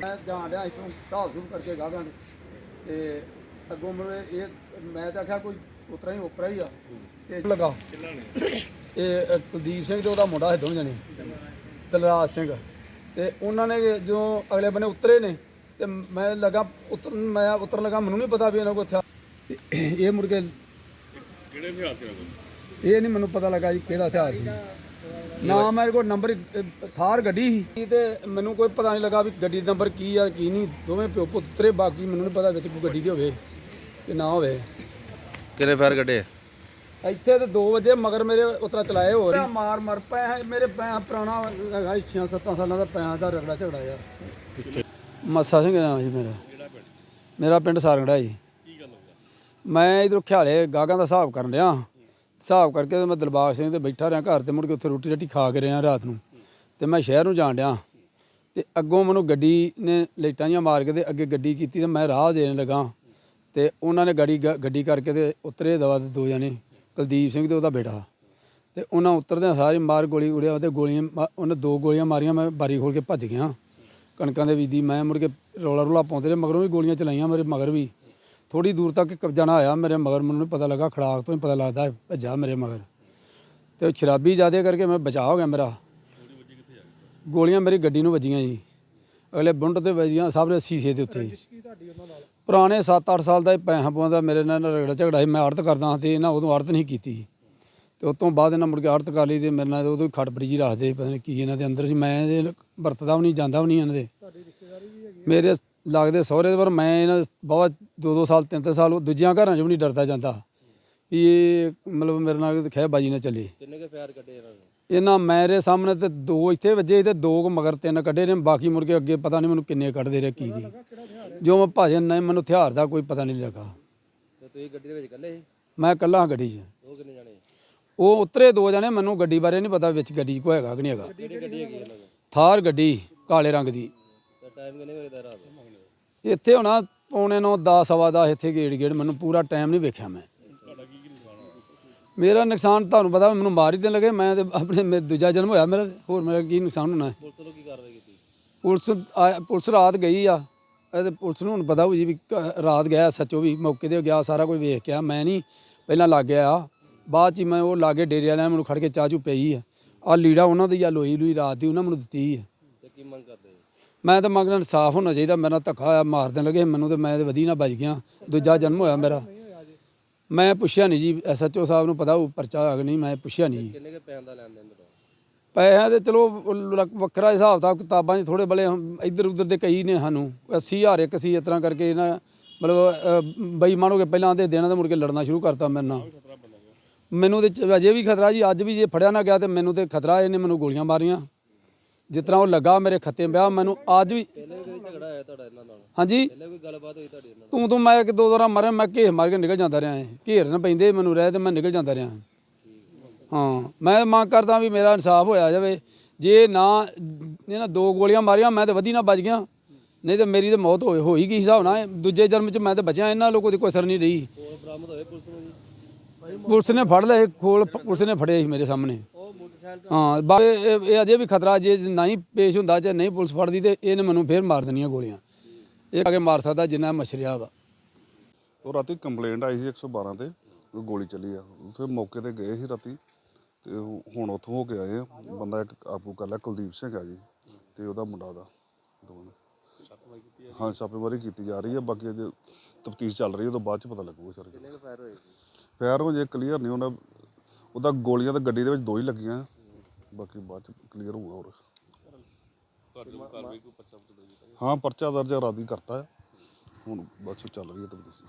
ਮੈਂ ਜਾਣ ਡਿਆ ਇੱਥੋਂ ਹਿਸਾਬ ਸ਼ੁਰੂ ਕਰਕੇ ਗਾਗਾਂ ਦੇ ਤੇ ਅੱਗੋਂ ਮੈਨੂੰ ਇਹ ਮੈਂ ਤਾਂ ਆਖਿਆ ਕੋਈ ਉਤਰਾ ਹੀ ਉਪਰਾ ਹੀ ਆ। ਤੇ ਲਗਾ। ਇਹ ਅ, ਕੁਲਦੀਪ ਸਿੰਘ ਤੇ ਉਹਦਾ ਮੁੰਡਾ ਹੈ ਦੋਵੇਂ ਜਣੇ। ਤਲਰਾਜ ਸਿੰਘ। ਤੇ ਉਹਨਾਂ ਨੇ ਜੋ ਅਗਲੇ ਬੰਨੇ ਉਤਰੇ ਨੇ ਤੇ ਮੈਂ ਲਗਾ ਉਤਰ ਮੈਂ ਉਤਰਨ ਲਗਾ ਮੈਨੂੰ ਨਹੀਂ ਪਤਾ ਵੀ ਇਹਨਾਂ ਕੋਲ ਤੇ ਇਹ ਕੇ ਕਿਹੜੇ ਹਥਿਆਰ ਸੀ ਇਹ ਨਹੀਂ ਮੈਨੂੰ ਪਤਾ ਲੱਗਾ ਜੀ ਕਿਹੜਾ ਹਥਿਆਰ ਸੀ। ਨਾ ਮੇਰੇ ਕੋਲ ਨੰਬਰ ਥਾਰ ਗੱਡੀ ਸੀ। ਤੇ ਮੈਨੂੰ ਕੋਈ ਪਤਾ ਨਹੀਂ ਲੱਗਾ ਵੀ ਗੱਡੀ ਦਾ ਨੰਬਰ ਕੀ ਆ ਕੀ ਨਹੀਂ। ਦੋਵੇਂ ਪਿਓ ਪੁੱਤ ਉਤਰੇ ਬਾਕੀ ਮੈਨੂੰ ਨਹੀਂ ਪਤਾ ਵਿੱਚ ਕੋਈ ਗੱਡੀ ਦੀ ਹੋਵੇ ਕਿ ਨਾ ਹੋਵੇ। ਕਿੰਨੇ ਫਾਇਰ ਕੱਢੇ ਇੱਥੇ ਤੇ 2 ਵਜੇ ਮਗਰ ਮੇਰੇ ਉਤਰਾ ਚਲਾਏ ਹੋ। ਰਹੀ ਮਾਰ ਮਰ ਪਏ ਹੈ ਮੇਰੇ ਪੈ ਪੁਰਾਣਾ ਹੈਗਾ 6-7 ਸਾਲਾਂ ਦਾ ਪਿਆਂ ਦਾ ਰਗੜਾ ਝਗੜਾ ਆ। ਮੱਸਾ ਸਿੰਘ ਨਾਮ ਜੀ ਮੇਰਾ। ਮੇਰਾ ਪਿੰਡ ਸਾਰਗੜਾ ਜੀ। ਕੀ ਗੱਲ ਹੋ ਗਿਆ ਮੈਂ ਇਧਰ ਖਿਆਲੇ ਗਾਗਾਂ ਦਾ ਹਿਸਾਬ ਕਰਨ ਰਿਹਾ ਹਿਸਾਬ ਕਰਕੇ ਤੇ ਮੈਂ ਦਿਲਬਾਗ ਸਿੰਘ ਤੇ ਬੈਠਾ ਰਿਹਾ ਘਰ ਤੇ ਮੁੜ ਕੇ ਉੱਥੇ ਰੋਟੀ ਰੱਟੀ ਖਾ ਕੇ ਰਿਹਾ ਰਾਤ ਨੂੰ। ਤੇ ਮੈਂ ਸ਼ਹਿਰ ਨੂੰ ਜਾਣ ਡਿਆ। ਤੇ ਅੱਗੋਂ ਮੈਨੂੰ ਗੱਡੀ ਨੇ ਲਾਈਟਾਂ ਜਿਹੀਆਂ ਮਾਰ ਕੇ ਤੇ ਅੱਗੇ ਗੱਡੀ ਕੀਤੀ ਤੇ ਮੈਂ ਰਾਹ ਦੇਣ ਲੱਗਾ। ਤੇ ਉਹਨਾਂ ਨੇ ਗੱਡੀ ਗੱਡੀ ਕਰਕੇ ਤੇ ਉਤਰੇ ਦਵਾ ਤੇ ਦੋ ਜਣੇ, ਕੁਲਦੀਪ ਸਿੰਘ ਤੇ ਉਹਦਾ ਬੇਟਾ। ਤੇ ਉਹਨਾਂ ਉਤਰਦਿਆਂ ਸਾਰੇ ਮਾਰ ਗੋਲੀ ਉੜਿਆ ਤੇ ਗੋਲੀਆਂ ਮਾ- ਉਹਨੇ ਦੋ ਗੋਲੀਆਂ ਮਾਰੀਆਂ, ਮੈਂ ਬਾਰੀ ਖੋਲ ਕੇ ਭੱਜ ਗਿਆ। ਕਣਕਾਂ ਦੇ ਵੀਦੀ ਮੈਂ ਮੁੜ ਕੇ ਰੌਲਾ ਰੌਲਾ ਪਾਉਂਦੇ ਰਹੇ, ਮਗਰੋਂ ਵੀ ਗੋਲੀਆਂ ਚਲਾਈਆਂ ਮੇਰੇ ਮਗਰ ਵੀ। ਥੋੜੀ ਦੂਰ ਤੱਕ ਕਬਜ਼ਾ ਨਾ ਆਇਆ ਮੇਰੇ ਮਗਰ, ਮੈਨੂੰ ਨੀ ਪਤਾ ਲੱਗਾ, ਖੜਾਕ ਤੋਂ ਹੀ ਪਤਾ ਲੱਗਦਾ ਭੱਜਾ ਮੇਰੇ ਮਗਰ। ਤੇ ਉਹ ਸ਼ਰਾਬੀ ਜ਼ਿਆਦਾ ਕਰਕੇ ਮੈਂ ਬਚਾਅ ਹੋ ਗਿਆ ਮੇਰਾ। ਗੋਲੀਆਂ ਮੇਰੀ ਗੱਡੀ ਨੂੰ ਵੱਜੀਆਂ ਜੀ। ਅਗਲੇ ਬੁੰਡ ਤੇ ਵੱਜੀਆਂ, ਸਭ ਦੇ ਸ਼ੀਸ਼ੇ ਦੇ ਉੱਤੇ। ਪੁਰਾਣੇ 7-8 ਸਾਲ ਦਾ ਪੈਸਾ ਪਵਾਉਂਦਾ ਮੇਰੇ ਨਾਲ ਰਗੜਾ ਝਗੜਾ ਸੀ, ਮੈਂ ਆੜਤ ਕਰਦਾ ਹਾਂ ਤੇ ਇਹਨਾਂ ਉਦੋਂ ਆੜਤ ਨਹੀਂ ਕੀਤੀ। ਤੇ ਉਸ ਤੋਂ ਬਾਅਦ ਇਹਨਾਂ ਮੁੜ ਕੇ ਆੜਤ ਕਰ ਲਈ ਤੇ ਮੇਰੇ ਨਾਲ ਉਦੋਂ ਖੜਪੜੀ ਜੀ ਰੱਖਦੇ ਪਤਾ ਨਹੀਂ ਕੀ ਇਹਨਾਂ ਦੇ ਅੰਦਰ ਸੀ। ਮੈਂ ਇਹਦੇ ਵਰਤਦਾ ਵੀ ਨਹੀਂ, ਜਾਂਦਾ ਵੀ ਨਹੀਂ ਇਹਨਾਂ ਦੇ। ਮੇਰੇ ਲੱਗਦੇ ਸਹੁਰੇ ਦੇ ਪਰ ਮੈਂ ਇਹਨਾਂ ਬਹੁਤ ਦੋ ਦੋ ਸਾਲ ਤਿੰਨ ਤਿੰਨ ਸਾਲ ਉਹ ਦੂਜਿਆਂ ਘਰਾਂ 'ਚ ਵੀ ਨਹੀਂ ਡਰਦਾ ਜਾਂਦਾ। ਵੀ ਇਹ ਮਤਲਬ ਮੇਰੇ ਨਾਲ ਖਹਿ ਬਾਜੀ ਨਾ ਚੱਲੇ। ਕਿੰਨੇ ਕੇ ਫਾਇਰ ਕੱਢੇ ਇਹਨਾਂ ਨੇ? ਇਹਨਾਂ ਮੇਰੇ ਸਾਹਮਣੇ ਤੇ ਦੋ ਇੱਥੇ ਵੱਜੇ ਤੇ ਦੋ ਕੁ ਮਗਰ ਤਿੰਨ ਕੱਢੇ ਨੇ ਬਾਕੀ ਮੁੜ ਕੇ ਅੱਗੇ ਪਤਾ ਨਹੀਂ ਮੈਨੂੰ ਕਿੰਨੇ ਕੱਢਦੇ ਰਹੇ ਕੀ ਨਹੀਂ। ਜੋ ਮੈਂ ਭਾਜਨ ਨਹੀਂ ਮੈਨੂੰ ਹਥਿਆਰ ਦਾ ਕੋਈ ਪਤਾ ਨਹੀਂ ਲੱਗਾ। ਤੇ ਤੁਸੀਂ ਗੱਡੀ ਦੇ ਵਿੱਚ ਇਕੱਲੇ ਸੀ? ਮੈਂ ਇਕੱਲਾ ਹਾਂ ਗੱਡੀ 'ਚ। ਉਹ ਕਿੰਨੇ ਜਾਣੇ? ਉਹ ਉਤਰੇ ਦੋ ਜਣੇ ਮੈਨੂੰ ਗੱਡੀ ਬਾਰੇ ਨਹੀਂ ਪਤਾ ਵਿੱਚ ਗੱਡੀ 'ਚ ਕੋਈ ਹੈਗਾ ਕਿ ਨਹੀਂ ਹੈਗਾ। ਕਿਹੜੀ ਗੱਡੀ ਹੈਗੀ ਇਹਨਾਂ ਕੋਲ ਥਾਰ ਗੱਡੀ ਕਾਲੇ ਰੰਗ ਦੀ। ਟਾਈਮ ਕਿੰਨੇ ਵਜੇ ਦਾ ਰਾਤ ਦਾ? ਇੱਥੇ ਹੋਣਾ ਪੌਣੇ ਨੂੰ 10 ਸਵਾ 10 ਇੱਥੇ ਗੇੜ ਗੇੜ। ਮੈਨੂੰ ਪੂਰਾ ਟਾਈਮ ਨਹੀਂ ਵੇਖਿਆ ਮੈਂ। ਮੇਰਾ ਨੁਕਸਾਨ ਤੁਹਾਨੂੰ ਪਤਾ ਮੈਨੂੰ ਮਾਰ ਹੀ ਦੇਣ ਲੱਗੇ। ਮੈਂ ਤੇ ਆਪਣੇ ਮੇ- ਦੂਜਾ ਜਨਮ ਹੋਇਆ ਮੇਰਾ ਹੋਰ ਮੇਰਾ ਕੀ ਨੁਕਸਾਨ ਹੋਣਾ? ਹੈ ਪੁਲਿਸ ਵੱਲੋਂ ਕੀ ਕਾਰਵਾਈ ਕੀਤੀ? ਪੁਲਿਸ ਆ- ਪੁਲਿਸ ਰਾਤ ਗਈ ਆ। ਇਹ ਤੇ ਪੁਲਿਸ ਨੂੰ ਹੁਣ ਪਤਾ ਹੋ ਜੀ ਵੀ ਕ- ਰਾਤ ਗਿਆ ਸੱਚੋ ਵੀ ਮੌਕੇ ਤੇ ਗਿਆ ਸਾਰਾ ਕੁਝ ਵੇਖ ਕੇ ਆ। ਮੈਂ ਨਹੀਂ ਪਹਿਲਾਂ ਲੱਗ ਗਿਆ ਆ ਬਾਅਦ ਚ ਹੀ ਮੈਂ ਉਹ ਲਾਗੇ ਡੇਰੇ ਵਾਲਿਆਂ ਨੇ ਮੈਨੂੰ ਖੜ ਕੇ ਚਾਹ ਚੂ ਪਈ ਆ। ਆ ਲੀੜਾ ਉਹਨਾਂ ਦੀ ਆ ਲੋਈ ਲੂਈ ਰਾਤ ਦੀ ਉਹਨਾਂ ਮੈਨੂੰ ਦਿੱਤੀ ਆ। ਤੇ ਕੀ ਮੰਗ ਕਰਦੇ ਮੈਂ ਤਾਂ ਮੰਗਣਾ ਇਨਸਾਫ ਹੋਣਾ ਚਾਹੀਦਾ ਮੇਰਾ ਧੱਕਾ ਹੋਇਆ ਮਾਰ ਦੇਣ ਲੱਗੇ ਮੈਨੂੰ ਤੇ ਮੈਂ ਤੇ ਵਧੀ ਨਾ ਬਚ ਗਿਆ ਦੂਜਾ ਜਨਮ ਹੋਇਆ ਮੇਰਾ। ਮੈਂ ਪੁੱਛਿਆ ਨਹੀਂ ਜੀ ਐਸਐਚਓ ਸਾਹਿਬ ਨੂੰ ਪਤਾ ਉਹ ਪਰਚਾ ਹੋਇਆ ਕਿ ਨਹੀਂ ਮੈਂ ਪੁੱਛਿਆ ਨਹੀਂ ਜੀ। ਕਿੰਨੇ ਕੇ ਪੈਣ ਦਾ ਲੈਣ ਦੇਣ ਤੁਹਾਡਾ ਪੈਸਿਆਂ ਦੇ ਚਲੋ ਵੱਖਰਾ ਹਿਸਾਬ ਤਾਂ ਕਿਤਾਬਾਂ 'ਚ ਥੋੜੇ ਬਲੇ ਇੱਧਰ ਉੱਧਰ ਦੇ ਕਈ ਨੇ ਸਾਨੂੰ 80000 ਇੱਕ ਸੀ ਇਸ ਤਰ੍ਹਾਂ ਕਰਕੇ ਇਹਨਾਂ ਮਤਲਬ ਬੇਈਮਾਨ ਕੇ ਪਹਿਲਾਂ ਆਂਦੇ ਦੇਣਾ ਤੇ ਮੁੜ ਕੇ ਲੜਨਾ ਸ਼ੁਰੂ ਕਰਤਾ ਮੇਰੇ ਨਾਲ। ਮੈਨੂੰ ਤੇ ਅਜੇ ਵੀ ਖਤਰਾ ਜੀ ਅੱਜ ਵੀ ਜੇ ਫੜਿਆ ਨਾ ਗਿਆ ਤੇ ਮੈਨੂੰ ਤੇ ਖਤਰਾ ਇਹਨੇ ਮੈਨੂੰ ਗੋਲੀਆਂ ਮਾਰੀਆਂ। ਜਿਸ ਤਰ੍ਹਾਂ ਉਹ ਲੱਗਾ ਮੇਰੇ ਖੱਤੇ ਪਿਆ ਮੈਨੂੰ ਅੱਜ ਵੀ ਝਗੜਾ ਤੁਹਾਡਾ ਇਹਨਾਂ ਨਾਲ ਹਾਂਜੀ? ਪਹਿਲੇ ਕੋਈ ਗੱਲਬਾਤ ਹੋਈ ਤੁਹਾਡੀ ਇਹਨਾਂ ਨਾਲ ਤੂੰ ਤੂੰ ਮੈਂ ਇੱਕ ਦੋ ਵਾਰ ਮਰਿਆ ਮੈਂ ਘੇਰ ਮਾਰ ਕੇ ਨਿਕਲ ਜਾਂਦਾ ਰਿਹਾ ਹਾਂ ਘੇਰ ਨਾ ਪੈਂਦੇ ਮੈਨੂੰ ਰਹਿ ਤੇ ਮੈਂ ਨਿਕਲ ਜਾਂਦਾ ਰਿਹਾ। ਹਾਂ ਮੈਂ ਮੰਗ ਕਰਦਾ ਵੀ ਮੇਰਾ ਇਨਸਾਫ ਹੋਇਆ ਜਾਵੇ। ਜੇ ਨਾ ਇਹਨਾਂ ਦੋ ਗੋਲੀਆਂ ਮਾਰੀਆਂ ਮੈਂ ਤੇ ਵਧੀ ਨਾ ਬਚ ਗਿਆ। ਨਹੀਂ ਤੇ ਮੇਰੀ ਤੇ ਮੌਤ ਹੋਈ ਹੋਈ ਗਈ ਹਿਸਾਬ ਨਾਲ? ਦੂਜੇ ਜਨਮ ਚ ਮੈਂ ਤੇ ਬਚਿਆ ਇਹਨਾਂ ਲੋਕੋ ਦੀ ਕੋਈ ਅਸਰ ਨਹੀਂ ਰਹੀ। ਕੋਲ ਬਰਾਮਦ ਹੋਏ ਪੁਲਿਸ ਨੂੰ ਜੀ? ਪੁਲਿਸ ਨੇ ਫੜ ਲਏ ਖੋਲ ਪੁਲਿਸ ਨੇ ਫੜੇ ਸੀ ਮੇਰੇ ਸਾਹਮਣੇ। ਹਾਂ ਬਾ- ਇਹ ਇਹ ਅਜੇ ਵੀ ਖਤਰਾ ਜੇ ਨਹੀਂ ਪੇਸ਼ ਹੁੰਦਾ ਜੇ ਨਹੀਂ ਪੁਲਿਸ ਫੜਦੀ ਤੇ ਇਹਨੇ ਮੈਨੂੰ ਫੇਰ ਮਾਰ ਦੇਣੀਆਂ ਗੋਲੀਆਂ। ਇਹ ਆ ਕੇ ਮਾਰ ਸਕਦਾ ਜਿੰਨਾ ਮਛਰਿਆ ਵਾ। ਉਹ ਰਾਤੀ ਕੰਪਲੇਂਟ ਆਈ ਸੀ 112 ਤੇ ਕੋਈ ਗੋਲੀ ਚੱਲੀ ਆ। ਉੱਥੇ ਮੌਕੇ ਤੇ ਗਏ ਸੀ ਰਾਤੀ ਤੇ ਹੁਣ ਉੱਥੋਂ ਹੋ ਕੇ ਆਏ ਆ। ਬੰਦਾ ਇੱਕ ਆਪੂ ਕਰ ਲਿਆ ਕੁਲਦੀਪ ਸਿੰਘ ਆ ਜੀ ਤੇ ਉਹਦਾ ਮੁੰਡਾ ਦਾ ਹਾਂ ਛਾਪੇਮਾਰੀ ਕੀਤੀ ਜਾ ਰਹੀ ਹੈ ਬਾਕੀ ਅਜੇ ਤਫਤੀਸ਼ ਚੱਲ ਰਹੀ ਹੈ ਉਹ ਤੋਂ ਬਾਅਦ ਚ ਪਤਾ ਲੱਗੂਗਾ ਸਰ ਕਿੰਨੇ ਕੇ ਫਾਇਰ ਹੋਏ? ਫਾਇਰ ਹੋ ਜੇ ਕਲੀਅਰ ਨਹੀਂ ਉਹਨਾਂ ਉਹਦਾ ਗੋਲੀਆਂ ਤਾਂ ਗੱਡੀ ਦੇ ਵਿੱਚ ਦੋ ਹੀ ਲੱਗੀਆਂ। ਬਾਕੀ ਬਾਅਦ ਚ ਕਲੀਅਰ ਹੋਊਗਾ ਹੋਰ। ਤੁਹਾਡੀ ਕੋਈ ਪਰਚਾ ਹਾਂ ਪਰਚਾ ਦਰਜ ਰਾਦੀ ਕਰਤਾ ਹੈ ਹੁਣ ਬਸ ਚੱਲ ਰਹੀ ਹੈ ਤਫਤੀਸ਼